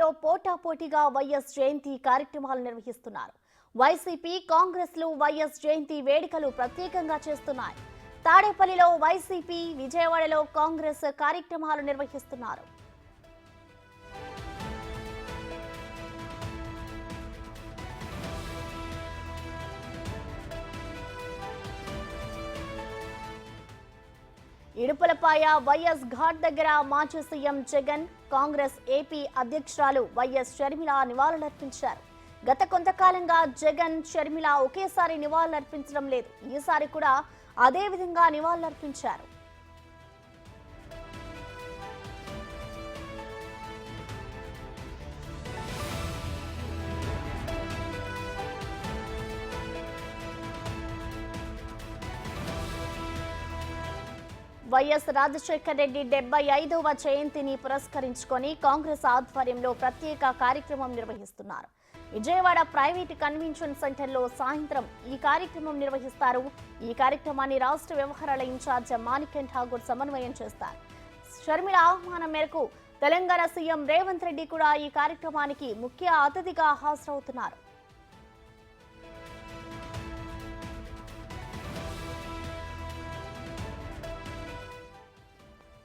పోటా పోటాపోటీగా వైఎస్ జయంతి కార్యక్రమాలు నిర్వహిస్తున్నారు. వైసీపీ కాంగ్రెస్లు వైఎస్ జయంతి వేడుకలు ప్రత్యేకంగా చేస్తున్నాయి. తాడేపల్లిలో వైసీపీ విజయవాడలో కాంగ్రెస్ కార్యక్రమాలు నిర్వహిస్తున్నారు. ఇడుపులపాయ వైఎస్ ఘాట్ దగ్గర మాజీ సీఎం జగన్ కాంగ్రెస్ ఏపీ అధ్యక్షురాలు వైఎస్ షర్మిల నివాళులర్పించారు. గత కొంతకాలంగా జగన్ షర్మిల ఒకేసారి నివాళులర్పించడం లేదు. ఈసారి కూడా అదే విధంగా నివాళులర్పించారు. వైఎస్ రాజశేఖర రెడ్డి డెబ్బై ఐదవ జయంతిని పురస్కరించుకొని కాంగ్రెస్ ఆధ్వర్యంలో ప్రత్యేక కార్యక్రమం నిర్వహిస్తున్నారు. విజయవాడ ప్రైవేట్ కన్వెన్షన్ సెంటర్లో సాయంత్రం ఈ కార్యక్రమం నిర్వహిస్తారు. ఈ కార్యక్రమాన్ని రాష్ట్ర వ్యవహారాల ఇన్ఛార్జ్ మాణిక్యం ఠాగూర్ సమన్వయం చేస్తారు. షర్మిల ఆహ్వానం మేరకు తెలంగాణ సీఎం రేవంత్ రెడ్డి కూడా ఈ కార్యక్రమానికి ముఖ్య అతిథిగా హాజరవుతున్నారు.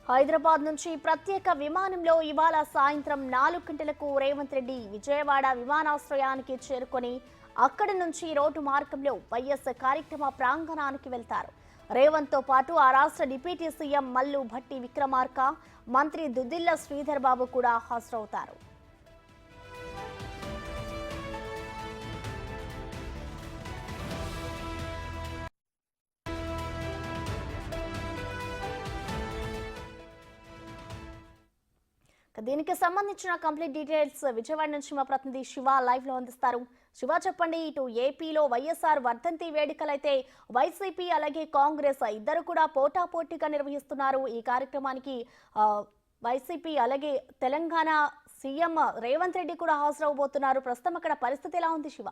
హైదరాబాద్ నుంచి ప్రత్యేక విమానంలో ఇవాళ సాయంత్రం నాలుగు గంటలకు రేవంత్ రెడ్డి విజయవాడ విమానాశ్రయానికి చేరుకొని అక్కడి నుంచి రోడ్డు మార్గంలో వైఎస్ కార్యక్రమ ప్రాంగణానికి వెళ్తారు. రేవంత్తో పాటు ఆ రాష్ట్ర డిప్యూటీ సీఎం మల్లు భట్టి విక్రమార్క మంత్రి దుద్దిల్ల శ్రీధర్ బాబు కూడా హాజరవుతారు. దీనికి సంబంధించిన కంప్లీట్ డీటెయిల్స్ విజయవాడ నుంచి మా ప్రతినిధి శివ లైవ్లో అందిస్తారు. శివ చెప్పండి ఇటు ఏపీలో వైఎస్ఆర్ వర్ధంతి వేడుకలైతే వైసీపీ అలాగే కాంగ్రెస్ ఇద్దరు కూడా పోటాపోటీగా నిర్వహిస్తున్నారు. ఈ కార్యక్రమానికి వైసీపీ అలాగే తెలంగాణ సీఎం రేవంత్ రెడ్డి కూడా హాజరవబోతున్నారు. ప్రస్తుతం అక్కడ పరిస్థితి ఎలా ఉంది శివ?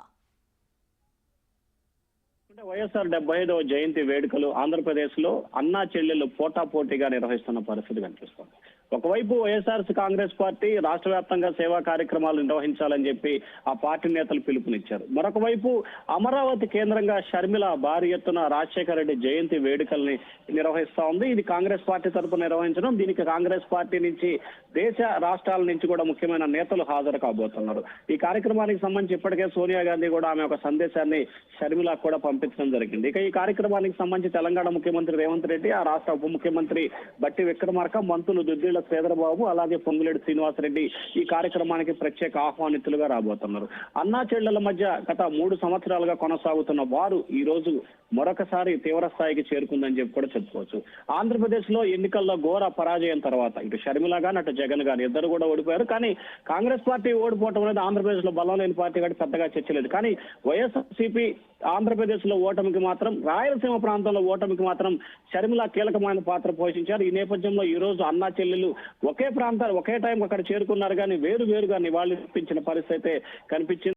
అంటే వైఎస్ఆర్ డెబ్బై ఐదవ జయంతి వేడుకలు ఆంధ్రప్రదేశ్లో అన్నా చెల్లెలు పోటాపోటీగా నిర్వహిస్తున్న పరిస్థితి కనిపిస్తుంది. ఒకవైపు వైఎస్ఆర్ కాంగ్రెస్ పార్టీ రాష్ట్ర వ్యాప్తంగా సేవా కార్యక్రమాలు నిర్వహించాలని చెప్పి ఆ పార్టీ నేతలు పిలుపునిచ్చారు. మరొక వైపు అమరావతి కేంద్రంగా షర్మిల భారీ ఎత్తున రాజశేఖర రెడ్డి జయంతి వేడుకల్ని నిర్వహిస్తా ఉంది. ఇది కాంగ్రెస్ పార్టీ తరపున నిర్వహించడం. దీనికి కాంగ్రెస్ పార్టీ నుంచి దేశ రాష్ట్రాల నుంచి కూడా ముఖ్యమైన నేతలు హాజరు కాబోతున్నారు. ఈ కార్యక్రమానికి సంబంధించి ఇప్పటికే సోనియా గాంధీ కూడా ఆమె ఒక సందేశాన్ని షర్మిల కూడా పంపించడం జరిగింది. ఇక ఈ కార్యక్రమానికి సంబంధించి తెలంగాణ ముఖ్యమంత్రి రేవంత్ రెడ్డి ఆ రాష్ట్ర ఉప ముఖ్యమంత్రి బట్టి విక్రమార్క మంత్రులు దుద్దిళ్ళ శ్రీధరబాబు అలాగే పొంగులేడు శ్రీనివాసరెడ్డి ఈ కార్యక్రమానికి ప్రత్యేక ఆహ్వానితులుగా రాబోతున్నారు. అన్నా చెల్లెల మధ్య గత మూడు సంవత్సరాలుగా కొనసాగుతున్న వారు ఈ రోజు మరొకసారి తీవ్ర స్థాయికి చేరుకుందని చెప్పి కూడా చెప్పుకోవచ్చు. ఆంధ్రప్రదేశ్లో ఎన్నికల్లో ఘోర పరాజయం తర్వాత ఇటు షర్మిల గాని అటు జగన్ గాని ఇద్దరు కూడా ఓడిపోయారు. కానీ కాంగ్రెస్ పార్టీ ఓడిపోవటం అనేది ఆంధ్రప్రదేశ్లో బలం లేని పార్టీ కాబట్టి పెద్దగా చర్చలేదు. కానీ వైఎస్ఆర్సీపీ ఆంధ్రప్రదేశ్లో ఓటమికి మాత్రం రాయలసీమ ప్రాంతంలో ఓటమికి మాత్రం షర్మిల కీలకమైన పాత్ర పోషించారు. ఈ నేపథ్యంలో ఈ రోజు అన్నా చెల్లెలు ఒకే ప్రాంతాలు ఒకే టైం అక్కడ చేరుకున్నారు. కానీ వేరు వేరుగా నివాళులర్పించిన పరిస్థితి అయితే కనిపించింది.